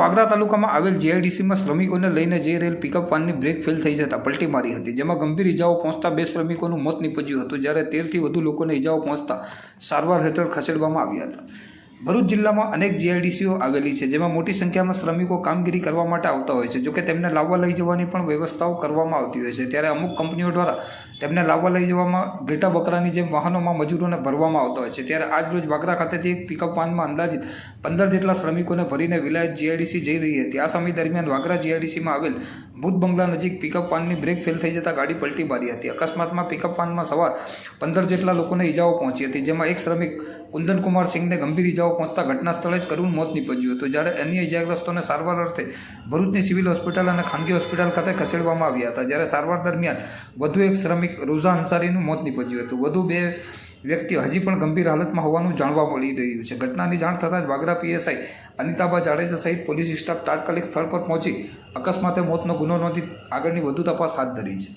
વાગરા તાલુકામાં આવેલ જીઆઈડીસીમાં શ્રમિકોને લઈને જઈ રહેલ પિકઅપ વાનની બ્રેક ફેલ થઈ જતાં પલટી મારી હતી, જેમાં ગંભીર ઇજાઓ પહોંચતા બે શ્રમિકોનું મોત નીપજ્યું હતું. જ્યારે તેરથી વધુ લોકોને ઇજાઓ પહોંચતા સારવાર હેઠળ ખસેડવામાં આવ્યા હતા. ભરૂચ જિલ્લામાં અનેક જીઆઈડીસીઓ આવેલી છે, જેમાં મોટી સંખ્યામાં શ્રમિકો કામગીરી કરવા માટે આવતા હોય છે. જોકે તેમને લાવવા લઈ જવાની પણ વ્યવસ્થાઓ કરવામાં આવતી હોય છે. ત્યારે અમુક કંપનીઓ દ્વારા તેમને લાવવા લઈ જવામાં ઘેટા બકરાની જેમ વાહનોમાં મજૂરોને ભરવામાં આવતા હોય છે. ત્યારે આજ રોજ વાગરા ખાતેથી એક પિકઅપ વાનમાં અંદાજિત પંદર જેટલા શ્રમિકોને ભરીને વિલાયત જીઆઈડીસી જઈ રહી હતી. આ સમય દરમિયાન વાગરા જીઆઈડીસીમાં આવેલ ભૂત બંગલા નજીક પિકઅપ વાનની બ્રેક ફેલ થઈ જતાં ગાડી પલટી મારી હતી. અકસ્માતમાં પિકઅપ વાનમાં સવાર પંદર જેટલા લોકોને ઈજાઓ પહોંચી હતી, જેમાં એક શ્રમિક કુંદનકુમાર સિંહને ગંભીર ઈજાઓ પહોંચતા ઘટના સ્થળે જ કરુણ મોત નીપજ્યું હતું, જ્યારે અન્ય ઈજાગ્રસ્તોને સારવાર અર્થે ભરૂચની સિવિલ હોસ્પિટલ અને ખાનગી હોસ્પિટલ ખાતે ખસેડવામાં આવ્યા હતા, જ્યારે સારવાર દરમિયાન વધુ એક શ્રમિક રોઝા અંસારીનું મોત નીપજ્યું હતું. વધુ બે વ્યક્તિ હજી પણ ગંભીર હાલતમાં હોવાનું જાણવા મળી રહ્યું છે. ઘટનાની જાણ થતાં જ વાગરા પીએસઆઈ અનિતાબા જાડેજા સહિત પોલીસ સ્ટાફ તાત્કાલિક સ્થળ પર પહોંચી અકસ્માતે મોતનો ગુનો નોંધી આગળની વધુ તપાસ હાથ ધરી છે.